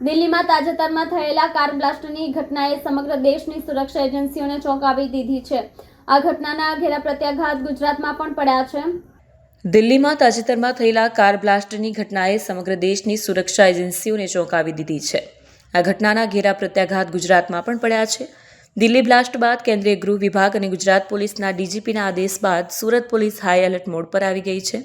દિલ્હીમાં તાજેતરમાં થયેલા કાર બ્લાસ્ટની ઘટનાએ સમગ્ર દેશની સુરક્ષા એજન્સીઓને ચોંકાવી દીધી છે. આ ઘટનાના ઘેરા પ્રત્યાઘાત ગુજરાતમાં પણ પડ્યા છે. દિલ્હીમાં તાજેતરમાં થયેલા કાર બ્લાસ્ટની ઘટનાએ સમગ્ર દેશની સુરક્ષા એજન્સીઓને ચોંકાવી દીધી છે. આ ઘટનાના ઘેરા પ્રત્યાઘાત ગુજરાતમાં પણ પડ્યા છે. દિલ્હી બ્લાસ્ટ બાદ કેન્દ્રીય ગૃહ વિભાગ અને ગુજરાત પોલીસના ડીજીપીના આદેશ બાદ Surat police high alert mode પર આવી ગઈ છે.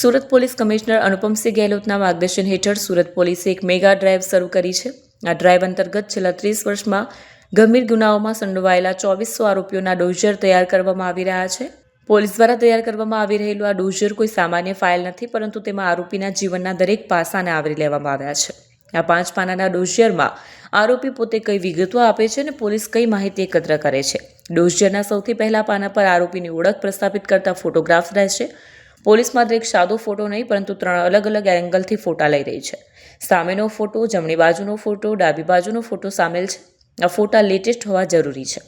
સુરત પોલીસ કમિશનર અનુપમસિંહ ગેહલોતના માર્ગદર્શન હેઠળ સુરત પોલીસે એક મેગા ડ્રાઈવ શરૂ કરી છે. આ ડ્રાઈવ અંતર્ગત છેલ્લા ત્રીસ વર્ષમાં ગંભીર ગુનાઓમાં સંડોવાયેલા ચોવીસો આરોપીઓના ડોઝર તૈયાર કરવામાં આવી રહ્યા છે. પોલીસ દ્વારા તૈયાર કરવામાં આવી રહેલું આ ડોઝર કોઈ સામાન્ય ફાઇલ નથી, પરંતુ તેમાં આરોપીના જીવનના દરેક પાસાને આવરી લેવામાં આવ્યા છે. આ પાંચ પાનાના ડોઝિયરમાં આરોપી પોતે કઈ વિગતો આપે છે અને પોલીસ કઈ માહિતી એકત્ર કરે છે? ડોઝિયરના સૌથી પહેલા પાના પર આરોપીની ઓળખ પ્રસ્થાપિત કરતા ફોટોગ્રાફ્સ રહેશે. પોલીસ માત્ર એક સાદો ફોટો નહીં, પરંતુ ત્રણ અલગ અલગ એંગલથી ફોટા લઈ રહી છે. સામેનો ફોટો, જમણી બાજુનો ફોટો, ડાબી બાજુનો ફોટો સામેલ છે. આ ફોટા લેટેસ્ટ હોવા જરૂરી છે.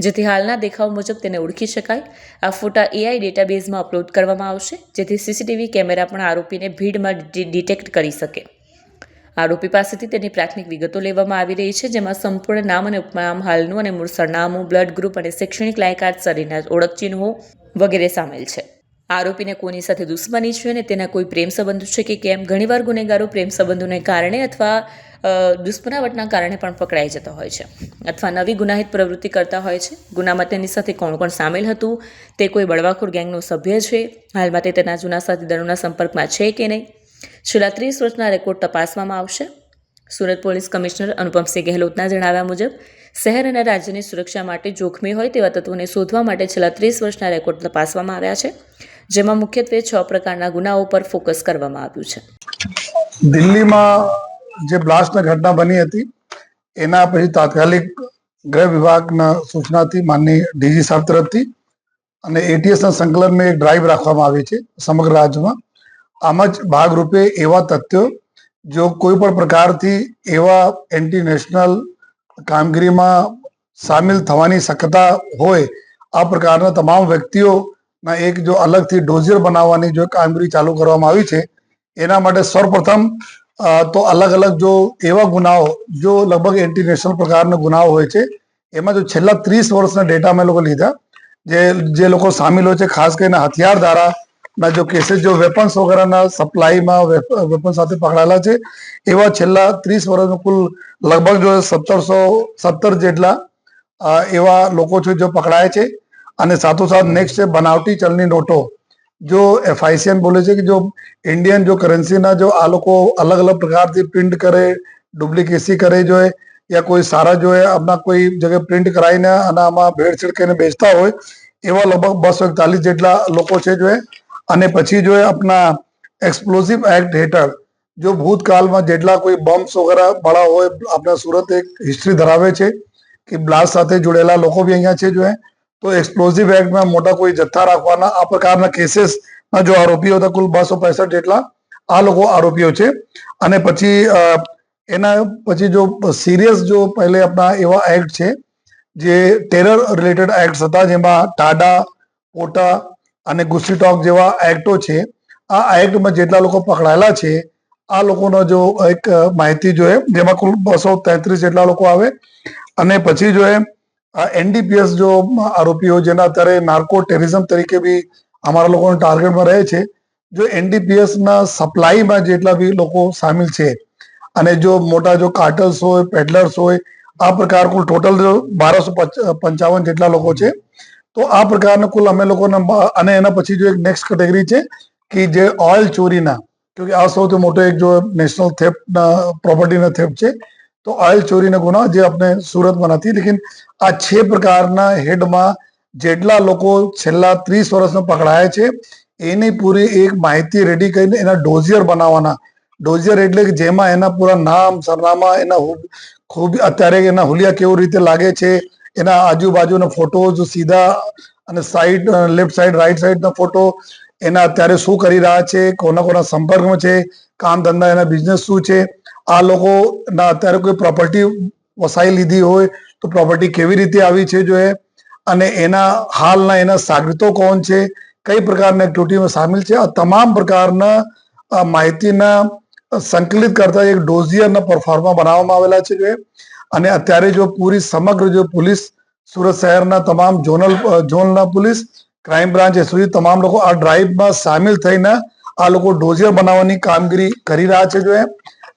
જેથી હાલના દેખાવ મુજબ તેને ઓળખી શકાય. આ ફોટા એઆઈ ડેટાબેઝમાં અપલોડ કરવામાં આવશે, જેથી સીસીટીવી કેમેરા પણ આરોપીને ભીડમાં ડિટેક્ટ કરી શકે. આરોપી પાસેથી તેની પ્રાથમિક વિગતો લેવામાં આવી રહી છે, જેમાં સંપૂર્ણ નામ અને ઉપનામ, હાલનું અને મૂળ સરનામું, બ્લડ ગ્રુપ અને શૈક્ષણિક લાયકાત, શરીરના ઓળખ ચિહ્નો વગેરે સામેલ છે. આરોપીને કોની સાથે દુશ્મની છે અને તેના કોઈ પ્રેમ સંબંધો છે કે કેમ? ઘણીવાર ગુનેગારો પ્રેમ સંબંધોને કારણે અથવા દુષ્પરાવટના કારણે પણ પકડાઈ જતા હોય છે. અથવા નવી ગુનાહિત પ્રવૃત્તિ કરતા હોય છે. ગુનામાં તેની સાથે કોણ કોણ સામેલ હતું? તે કોઈ બળવાખોર ગેંગનો સભ્ય છે? હાલમાં તે તેના જૂના સાથીદારોના સંપર્કમાં છે કે નહીં? છેલ્લા ત્રીસ વર્ષના રેકોર્ડ તપાસવામાં આવશે. સુરત પોલીસ કમિશનર અનુપમસિંહ ગેહલોતના જણાવ્યા મુજબ, શહેર અને રાજ્યની સુરક્ષા માટે જોખમી હોય તેવા તત્વોને શોધવા માટે છેલ્લા ત્રીસ વર્ષના રેકોર્ડ તપાસવામાં આવ્યા છે. જેમાં મુખ્યત્વે છ પ્રકારના ગુનાઓ પર ફોકસ કરવામાં આવ્યું છે. દિલ્હીમાં જે બ્લાસ્ટની ઘટના બની હતી, એના પછી તાત્કાલિક ગૃહ વિભાગના સૂચનાથી માનની ડીજી સાહેબ તરફથી અને એટીએસના સંકલનમાં એક ડ્રાઈવ રાખવામાં આવી છે સમગ્ર રાજ્યમાં. આમ જ ભાગરૂપે એવા તથ્યો જો કોઈ પણ પ્રકારથી એવા એન્ટી નેશનલ કામગીરીમાં સામેલ થવાની શક્યતા હોય, આ પ્રકારના તમામ વ્યક્તિઓના એક જો અલગથી ડોઝિયર બનાવવાની જો કામગીરી ચાલુ કરવામાં આવી છે, એના માટે સર્વપ્રથમ તો અલગ અલગ જો એવા ગુનાઓ, જો લગભગ એન્ટી નેશનલ પ્રકારના ગુનાઓ હોય છે, એમાં જો છેલ્લા ત્રીસ વર્ષના ડેટા અમે લોકો લીધા, જે જે લોકો સામેલ હોય છે, ખાસ કરીને હથિયાર ધારાના જો કેસીસ જો વેપન્સ વગેરેના સપ્લાયમાં વેપન સાથે પકડાયેલા છે, એવા છેલ્લા ત્રીસ વર્ષનું કુલ લગભગ જો સત્તરસો સત્તર જેટલા એવા લોકો છે, જો પકડાય છે અને સાથોસાથ નેક્સ્ટ છે, બનાવટી ચલની નોટો. જો એફઆઈસીએન બોલે છે કે જો ઇન્ડિયન જો કરન્સીના જો આ લોકો અલગ અલગ પ્રકારથી પ્રિન્ટ કરે ડુપ્લિકેસી કરે જો યા કોઈ સારા જો આપણા કોઈ જગ્યાએ પ્રિન્ટ કરાવીને અને આમાં ભેળસેળ કરીને બેચતા હોય, એવા લગભગ બસો એકતાલીસ જેટલા લોકો છે જો અને પછી જો આપણા એક્સપ્લોઝિવ એક્ટ હેઠળ, જો ભૂતકાળમાં જેટલા કોઈ બોમ્બ્સ વગેરે પડા હોય આપણા સુરત એક હિસ્ટ્રી ધરાવે છે, કે બ્લાસ્ટ સાથે જોડેલા લોકો બી અહીંયા છે જો તો એક્સપ્લોઝિવ એક્ટમાં મોટા કોઈ જથ્થા રાખવાના, આ પ્રકારના કેસીસના જો આરોપીઓ હતા, કુલ બસો પૈસઠ જેટલા આ લોકો આરોપીઓ છે. અને પછી એના પછી જો સિરિયસ જો પહેલે આપણા એવા એક્ટ છે, જે ટેરર રિલેટેડ એક્ટ હતા, જેમાં ટાડા પોટા અને ગુસ્સીટોક જેવા એક્ટો છે. આ એક્ટમાં જેટલા લોકો પકડાયેલા છે, આ લોકોનો જો એક માહિતી જોઈએ જેમાં કુલ બસો તેત્રીસ જેટલા લોકો આવે. અને પછી જો है એનડીપીએસ જો આરોપીઓ જેના અત્યારે નાર્કો ટેરરિઝમ તરીકે બી અમારા લોકોના ટાર્ગેટમાં રહે છે, જો એનડીપીએસ ના સપ્લાયમાં જેટલા બી લોકો સામેલ છે અને જો મોટા જો કાર્ટલ્સ હોય પેડલર્સ હોય, આ પ્રકાર કુલ ટોટલ જો બારસો પંચાવન જેટલા લોકો છે, તો આ પ્રકારના કુલ અમે લોકોના અને એના પછી જો એક નેક્સ્ટ કેટેગરી છે કે જે ઓઇલ ચોરીના કે આ સૌથી મોટો એક જો નેશનલ થેફ્ટ પ્રોપર્ટીના થેફ્ટ છે તો ઓઇલ ચોરીનો ગુનો જે આપણે સુરતમાં નથી, લેકિન આ છ પ્રકારના હેડમાં જેટલા લોકો છેલ્લા ત્રીસ વર્ષમાં પકડાયા છે, એની પૂરી એક માહિતી રેડી કરીને એના ડોઝિયર બનાવવાના. ડોઝિયર એટલે કે જેમાં એના પૂરા નામ, સરનામા, એના ખૂબ અત્યારે એના હુલિયા કેવું રીતે લાગે છે, એના આજુબાજુના ફોટોઝ સીધા અને સાઈડ, લેફ્ટ સાઈડ, રાઈટ સાઈડના ફોટો, એના અત્યારે શું કરી રહ્યા છે, કોના કોના સંપર્કમાં છે, કામ ધંધા, એના બિઝનેસ શું છે આ લોકોના અત્યારે કોઈ પ્રોપર્ટી વસાઈ લીધી હોય તો પ્રોપર્ટી કેવી રીતે આવી છે જોએ અને એના હાલના એના સાગરીતો કોણ છે? કઈ પ્રકારના એક્ટિવિટીમાં સામેલ છે? આ તમામ પ્રકારના માહિતીના સંકલિત કરતા એક ડોઝિયરના પરફોર્મા બનાવવામાં આવેલા છે જોઈએ અને અત્યારે જો પૂરી સમગ્ર જો પોલીસ, સુરત શહેરના તમામ ઝોનલ ઝોનના પોલીસ ક્રાઇમ બ્રાન્ચ એસઓજી તમામ લોકો આ ડ્રાઈવમાં સામેલ થઈને આ લોકો ડોઝિયર બનાવવાની કામગીરી કરી રહ્યા છે જો એ.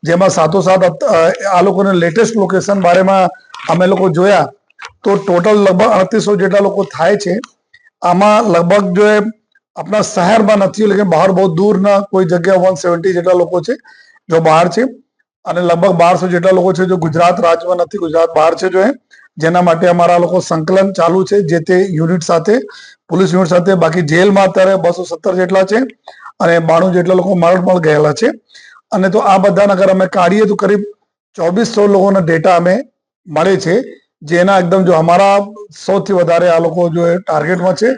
જેમાં સાથોસાથ સાત આ લોકોને લેટેસ્ટ લોકેશન બારેમાં અમે લોકો જોયા, તો ટોટલ લગભગ અડતીસો જેટલા લોકો થાય છે. આમાં લગભગ જો એ આપણા શહેરમાં નથી લેकिन બહાર બહુ દૂરના કોઈ જગ્યા વન સેવન્ટી જેટલા લોકો છે, જો બહાર છે. અને લગભગ બારસો જેટલા લોકો છે જો ગુજરાત રાજ્યમાં નથી, ગુજરાત બહાર છે જો એ. જેના માટે અમારા લોકો સંકલન ચાલુ છે, જે તે યુનિટ સાથે પોલીસ યુનિટ સાથે. બાકી જેલમાં અત્યારે બસો સત્તર જેટલા છે અને બાણું જેટલા લોકો મરણ પણ ગયેલા છે. અને તો આ બધાને અગર અમે કાઢીએ તો કરીબ ચોવીસો લોકોના ડેટા અમે મળે છે, જેના એકદમ જો અમારા સૌથી વધારે આ લોકો જો ટાર્ગેટમાં છે.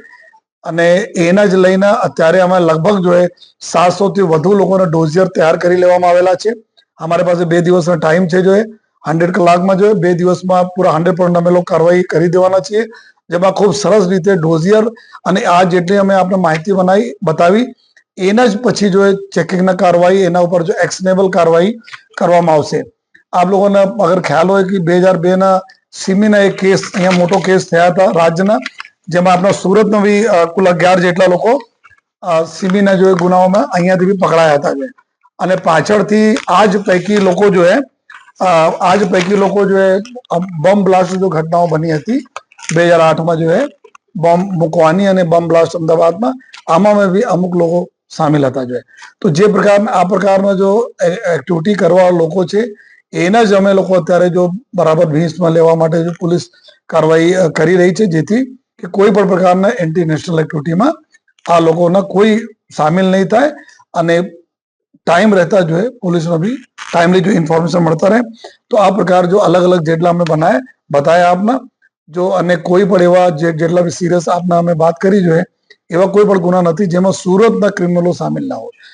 અને એના જ લઈને અત્યારે અમે લગભગ જો એ સાતસો થી વધુ લોકોના ડોઝિયર તૈયાર કરી લેવામાં આવેલા છે. અમારી પાસે બે દિવસનો ટાઈમ છે જો એ. હંડ્રેડ કલાકમાં જોઈએ બે દિવસમાં પૂરા હંડ્રેડ પર્સન્ટ અમે લોકો કાર્યવાહી કરી દેવાના છીએ. જેમાં ખૂબ સરસ રીતે ડોઝિયર અને આ જેટલી અમે આપણે માહિતી બનાવી, બતાવી એના જ પછી જો ચેકિંગના કાર્યવાહી, એના ઉપર જો એક્શનેબલ કાર્યવાહી કરવામાં આવશે. આપ લોકોને અગર ખ્યાલ હોય કે બે હજાર બે ના સિમીના એક કેસ અહીંયા મોટો કેસ થયા હતા રાજ્યના, જેમાં આપણા સુરતનો બી કુલ અગિયાર જેટલા લોકો સિમીના જો એ ગુનાઓમાં અહીંયાથી બી પકડાયા હતા છે અને પાછળથી આ જ પૈકી લોકો જો આ જ પૈકી લોકો જો એ બોમ્બ બ્લાસ્ટ જો ઘટનાઓ બની હતી, બે હજાર આઠમાં જો એ બોમ્બ મૂકવાની અને બોમ્બ બ્લાસ્ટ અમદાવાદમાં, આમાં બી અમુક લોકો સામેલ હતા જોઈએ તો જે પ્રકાર આ પ્રકારનો જો એક્ટિવિટી કરવાવાળા લોકો છે, એના જ અમે લોકો અત્યારે જો બરાબર ભીંસમાં લેવા માટે જો પોલીસ કાર્યવાહી કરી રહી છે, જેથી કે કોઈ પણ પ્રકારના એન્ટી નેશનલ એક્ટિવિટીમાં આ લોકોના કોઈ સામેલ નહીં થાય અને ટાઈમ રહેતા જોઈએ પોલીસનો બી ટાઈમલી જો ઇન્ફોર્મેશન મળતા રહે, તો આ પ્રકાર જો અલગ અલગ જેટલા અમે બનાયા, બતાયા આપના. જો અને કોઈ પણ એવા જેટલા બી સિરિયસ આપના અમે વાત કરી જોઈએ એવા કોઈ પણ ગુના નથી જેમાં સુરતના ક્રિમિનલો સામેલ ના હોય.